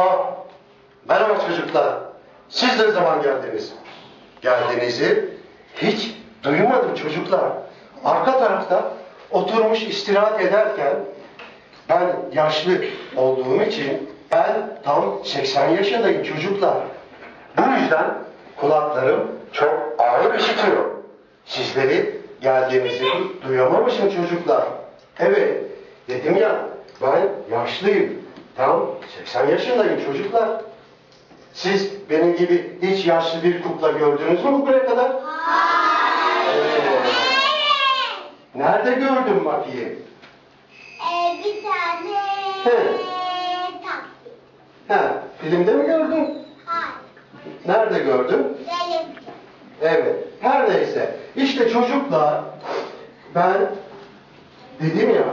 Ha, merhaba çocuklar. Siz ne zaman geldiniz? Geldiğinizi hiç duymadım çocuklar. Arka tarafta oturmuş istirahat ederken ben yaşlı olduğum için ben tam 80 yaşındayım çocuklar. Bu yüzden kulaklarım çok ağır işitiyor. Sizleri geldiğinizi duyamamışım çocuklar. Evet, dedim ya ben yaşlıyım. Tam 80 yaşındayım çocuklar. Siz benim gibi hiç yaşlı bir kukla gördünüz mü buraya kadar? Hayır. Nerede gördün bakayım? Ee, bir tane He. taksi. Ha, filmde mi gördün? Hayır. Nerede gördün? Benim. Evet. Her neyse. İşte çocuklar ben dedim ya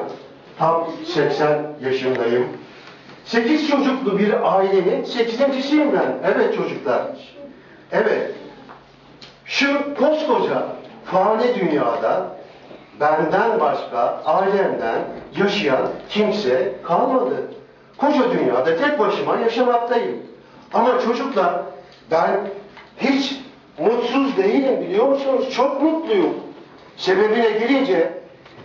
tam 80 yaşındayım. 8 çocuklu bir ailenin 8.siyim ben. Evet çocuklar. Evet. Şu koskoca fani dünyada benden başka ailemden yaşayan kimse kalmadı. Koca dünyada tek başıma yaşamaktayım. Ama çocuklar ben hiç mutsuz değilim biliyor musunuz? Çok mutluyum. Sebebine gelince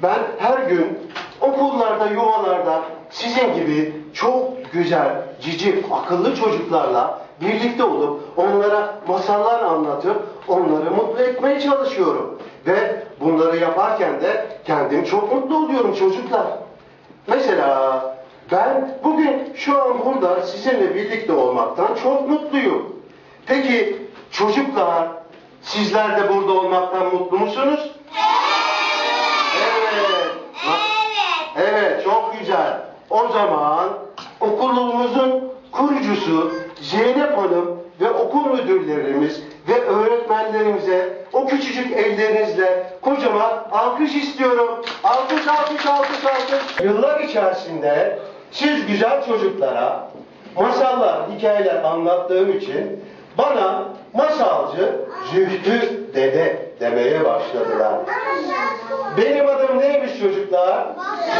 ben her gün okullarda, yuvalarda sizin gibi çok güzel, cici, akıllı çocuklarla birlikte olup onlara masallar anlatıp onları mutlu etmeye çalışıyorum. Ve bunları yaparken de kendim çok mutlu oluyorum çocuklar. Mesela ben bugün şu an burada sizinle birlikte olmaktan çok mutluyum. Peki çocuklar sizler de burada olmaktan mutlu musunuz? Evet. Evet. Evet, çok güzel. O zaman okulumuzun kurucusu Zeynep Hanım ve okul müdürlerimiz ve öğretmenlerimize o küçücük ellerinizle kocaman alkış istiyorum. Alkış, alkış, alkış, alkış. Yıllar içerisinde siz güzel çocuklara masallar, hikayeler anlattığım için bana masalcı Zühtü Dede demeye başladılar. Benim adım neymiş çocuklar?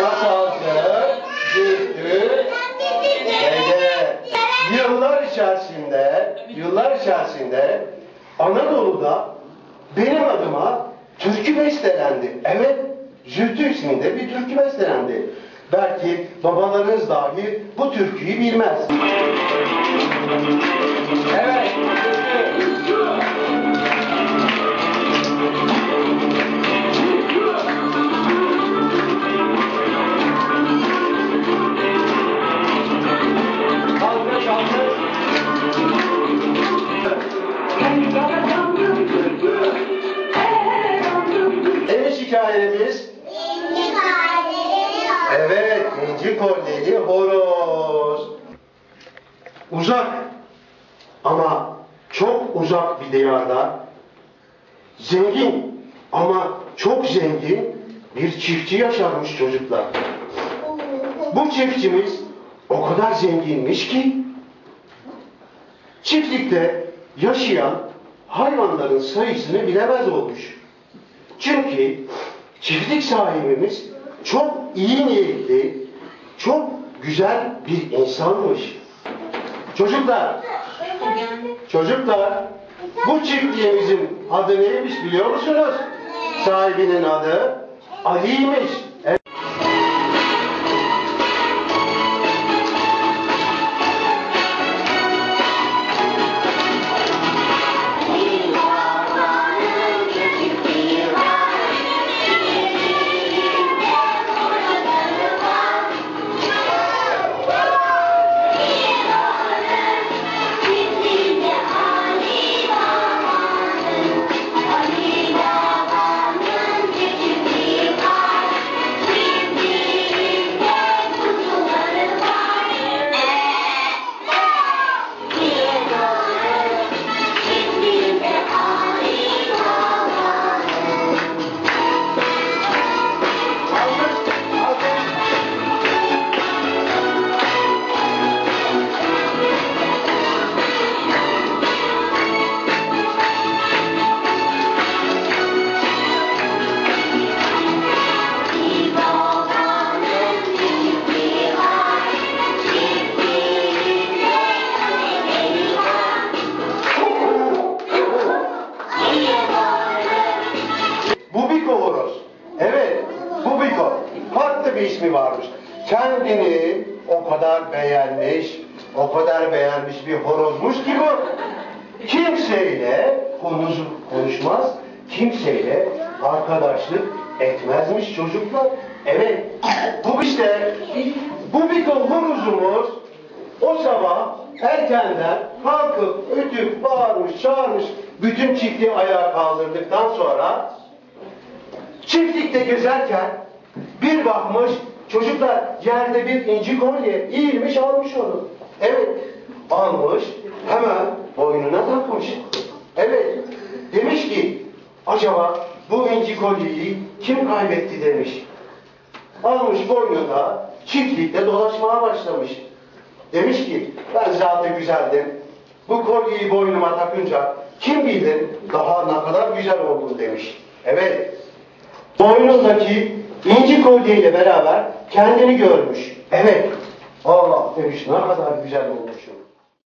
Masalcı, Zühtü, Dede. Yıllar içerisinde, yıllar içerisinde Anadolu'da benim adıma türkü bestelendi. Evet, Zühtü isminde bir türkü bestelendi. Belki babalarınız dahi bu türküyü bilmez. İnci kolyeli horoz. Uzak ama çok uzak bir diyarda zengin ama çok zengin bir çiftçi yaşarmış çocuklar. Bu çiftçimiz o kadar zenginmiş ki çiftlikte yaşayan hayvanların sayısını bilemez olmuş. Çünkü çiftlik sahibimiz çok iyi niyetli, çok güzel bir insanmış. Çocuklar, çocuklar, bu çiftliğimizin adı neymiş biliyor musunuz? Sahibinin adı Ali'ymiş. Kendini o kadar beğenmiş, o kadar beğenmiş bir horozmuş ki bu. Kimseyle konuş, konuşmaz, kimseyle arkadaşlık etmezmiş çocuklar. Evet, bu işte, bu bir ton horozumuz o sabah erkenden kalkıp ötüp bağırmış, çağırmış, bütün çiftliği ayağa kaldırdıktan sonra çiftlikte gezerken bir bakmış çocuklar yerde bir inci kolye eğilmiş almış onu. Evet almış hemen boynuna takmış. Evet demiş ki acaba bu inci kolyeyi kim kaybetti demiş. Almış boynuna çiftlikte dolaşmaya başlamış. Demiş ki ben zaten güzeldim. Bu kolyeyi boynuma takınca kim bilir daha ne kadar güzel oldum demiş. Evet. Boynundaki inci kolyeyle beraber kendini görmüş. Evet. Allah demiş ne kadar güzel olmuşum.